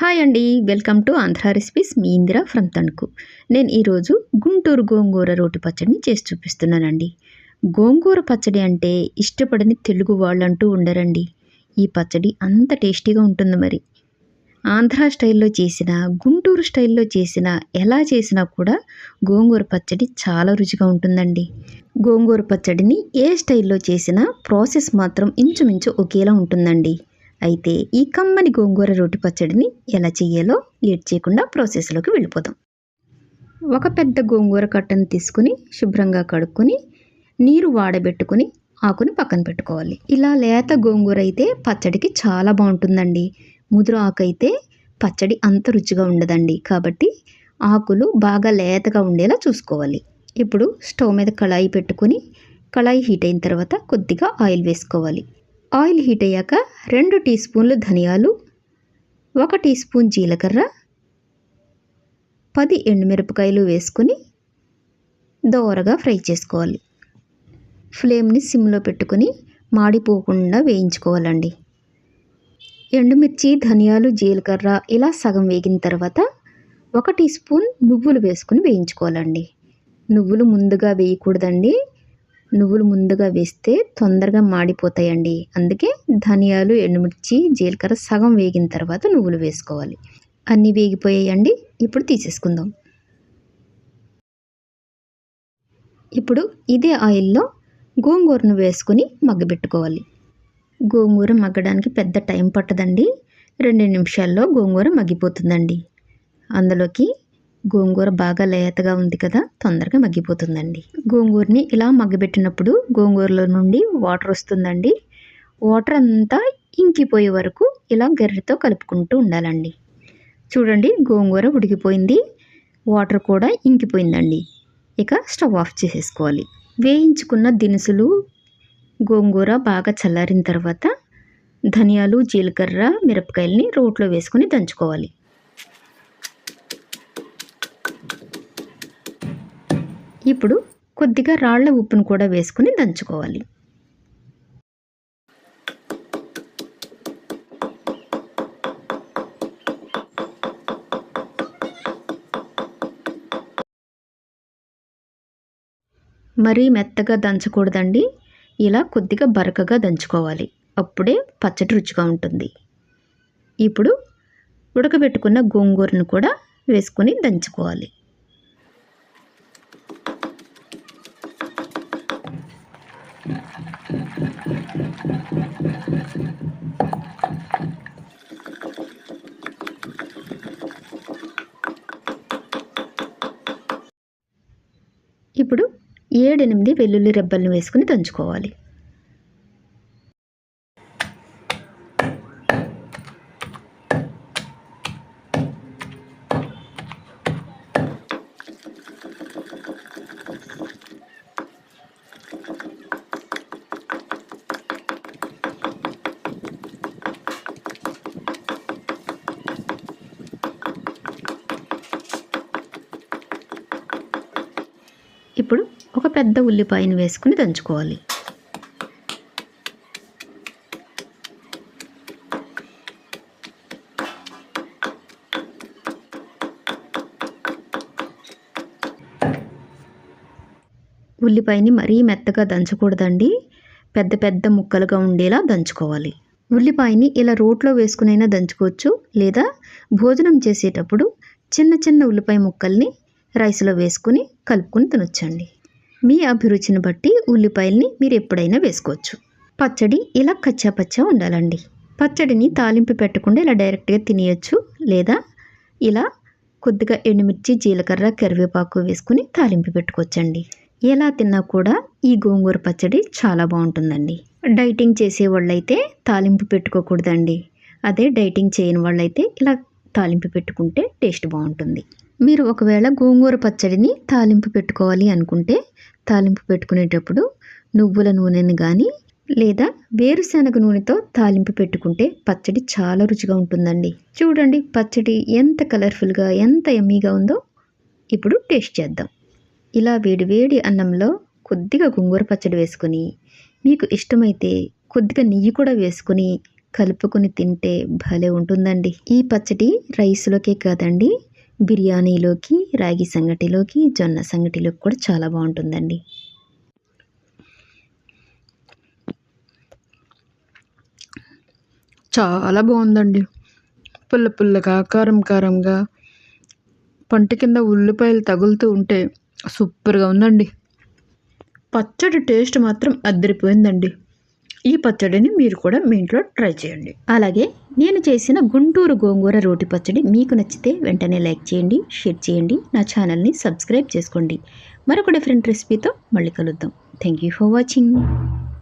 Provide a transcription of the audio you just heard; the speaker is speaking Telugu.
హాయ్ అండి వెల్కమ్ టు ఆంధ్ర రెసిపీస్ మీ ఇందిర ఫ్రమ్ తణుకు నేను ఈరోజు గుంటూరు గోంగూర రోటి పచ్చడిని చేసి చూపిస్తున్నానండి. గోంగూర పచ్చడి అంటే ఇష్టపడని తెలుగు వాళ్ళంటూ ఉండరండి. ఈ పచ్చడి అంత టేస్టీగా ఉంటుంది మరి. ఆంధ్ర స్టైల్లో చేసిన గుంటూరు స్టైల్లో చేసిన ఎలా చేసినా కూడా గోంగూర పచ్చడి చాలా రుచిగా ఉంటుందండి. గోంగూర పచ్చడిని ఏ స్టైల్లో చేసినా ప్రాసెస్ మాత్రం ఇంచుమించు ఒకేలా ఉంటుందండి. అయితే ఈ కమ్మని గోంగూర రోటి పచ్చడిని ఎలా చేయాలో లేట్ చేయకుండా ప్రాసెస్లోకి వెళ్ళిపోదాం. ఒక పెద్ద గోంగూర కట్టను తీసుకుని శుభ్రంగా కడుక్కొని నీరు వాడబెట్టుకుని ఆకుని పక్కన పెట్టుకోవాలి. ఇలా లేత గోంగూర అయితే పచ్చడికి చాలా బాగుంటుందండి. ముదురు ఆకు అయితే పచ్చడి అంత రుచిగా ఉండదండి. కాబట్టి ఆకులు బాగా లేతగా ఉండేలా చూసుకోవాలి. ఇప్పుడు స్టవ్ మీద కళాయి పెట్టుకొని కళాయి హీట్ అయిన తర్వాత కొద్దిగా ఆయిల్ వేసుకోవాలి. ఆయిల్ హీట్ అయ్యాక రెండు టీ స్పూన్లు ధనియాలు ఒక టీ స్పూన్ జీలకర్ర పది ఎండుమిరపకాయలు వేసుకుని దోరగా ఫ్రై చేసుకోవాలి. ఫ్లేమ్ని సిమ్లో పెట్టుకుని మాడిపోకుండా వేయించుకోవాలండి. ఎండుమిర్చి ధనియాలు జీలకర్ర ఇలా సగం వేగిన తర్వాత ఒక టీ స్పూన్ నువ్వులు వేసుకుని వేయించుకోవాలండి. నువ్వులు ముందుగా వేయకూడదండి. నువ్వులు ముందుగా వేస్తే తొందరగా మాడిపోతాయండి. అందుకే ధనియాలు ఎండుమిర్చి జీలకర్ర సగం వేగిన తర్వాత నువ్వులు వేసుకోవాలి. అన్నీ వేగిపోయాయండి. ఇప్పుడు తీసేసుకుందాం. ఇప్పుడు ఇదే ఆయిల్లో గోంగూరను వేసుకుని మగ్గబెట్టుకోవాలి. గోంగూర మగ్గడానికి పెద్ద టైం పట్టదండి. రెండు నిమిషాల్లో గోంగూర మగ్గిపోతుందండి. అందులోకి గోంగూర బాగా లేతగా ఉంది కదా తొందరగా మగ్గిపోతుందండి. గోంగూరని ఇలా మగ్గబెట్టినప్పుడు గోంగూరలో నుండి వాటర్ వస్తుందండి. వాటర్ అంతా ఇంకిపోయే వరకు ఇలా గర్రెతో కలుపుకుంటూ ఉండాలండి. చూడండి గోంగూర ఉడికిపోయింది. వాటర్ కూడా ఇంకిపోయిందండి. ఇక స్టవ్ ఆఫ్ చేసేసుకోవాలి. వేయించుకున్న దినుసులు గోంగూర బాగా చల్లారిన తర్వాత ధనియాలు జీలకర్ర మిరపకాయల్ని రోట్లో వేసుకొని దంచుకోవాలి. ఇప్పుడు కొద్దిగా రాళ్ళ ఉప్పును కూడా వేసుకుని దంచుకోవాలి. మరీ మెత్తగా దంచకూడదండి. ఇలా కొద్దిగా బరకగా దంచుకోవాలి. అప్పుడే పచ్చడి రుచిగా ఉంటుంది. ఇప్పుడు ఉడకబెట్టుకున్న గోంగూరను కూడా వేసుకొని దంచుకోవాలి. ఇప్పుడు ఏడెనిమిది వెల్లుల్లి రెబ్బలను వేసుకుని దంచుకోవాలి. ఇప్పుడు ఒక పెద్ద ఉల్లిపాయను వేసుకుని దంచుకోవాలి. ఉల్లిపాయని మరీ మెత్తగా దంచకూడదండి. పెద్ద పెద్ద ముక్కలుగా ఉండేలా దంచుకోవాలి. ఉల్లిపాయని ఇలా రోట్లో వేసుకునైనా దంచుకోవచ్చు. లేదా భోజనం చేసేటప్పుడు చిన్న చిన్న ఉల్లిపాయ ముక్కల్ని రైస్లో వేసుకుని కలుపుకొని తినొచ్చండి. మీ అభిరుచిని బట్టి ఉల్లిపాయల్ని మీరు ఎప్పుడైనా వేసుకోవచ్చు. పచ్చడి ఇలా కచ్చా పచ్చా ఉండాలండి. పచ్చడిని తాలింపు పెట్టకుండా ఇలా డైరెక్ట్గా తినేయచ్చు. లేదా ఇలా కొద్దిగా ఎండుమిర్చి జీలకర్ర కరివేపాకు వేసుకుని తాలింపు పెట్టుకోవచ్చండి. ఎలా తిన్నా కూడా ఈ గోంగూర పచ్చడి చాలా బాగుంటుందండి. డైటింగ్ చేసే వాళ్ళైతే తాలింపు పెట్టుకోకూడదండి. అదే డైటింగ్ చేయని వాళ్ళైతే ఇలా తాలింపు పెట్టుకుంటే టేస్ట్ బాగుంటుంది. మీరు ఒకవేళ గోంగూర పచ్చడిని తాలింపు పెట్టుకోవాలి అనుకుంటే తాలింపు పెట్టుకునేటప్పుడు నువ్వుల నూనెని కానీ లేదా వేరుశనగ నూనెతో తాలింపు పెట్టుకుంటే పచ్చడి చాలా రుచిగా ఉంటుందండి. చూడండి పచ్చడి ఎంత కలర్ఫుల్గా ఎంత ఎమ్మీగా ఉందో. ఇప్పుడు టేస్ట్ చేద్దాం. ఇలా వేడి వేడి అన్నంలో కొద్దిగా గోంగూర పచ్చడి వేసుకొని మీకు ఇష్టమైతే కొద్దిగా నెయ్యి కూడా వేసుకొని కలుపుకొని తింటే భలే ఉంటుందండి. ఈ పచ్చడి రైస్లోకే కాదండి బిర్యానీలోకి రాగి సంగటిలోకి జొన్న సంగటిలోకి కూడా చాలా బాగుంటుందండి. చాలా బాగుందండి. పుల్ల పుల్లగా కారం కారంగా పంట కింద ఉల్లిపాయలు తగులుతూ ఉంటే సూపర్గా ఉందండి. పచ్చడి టేస్ట్ మాత్రం అద్దరిపోయిందండి. ఈ పచ్చడిని మీరు కూడా మీ ఇంట్లో ట్రై చేయండి. అలాగే నేను చేసిన గుంటూరు గోంగూర రోటి పచ్చడి మీకు నచ్చితే వెంటనే లైక్ చేయండి షేర్ చేయండి నా ఛానల్ని సబ్స్క్రైబ్ చేసుకోండి. మరొక డిఫరెంట్ రెసిపీతో మళ్ళీ కలుద్దాం. Thank you for watching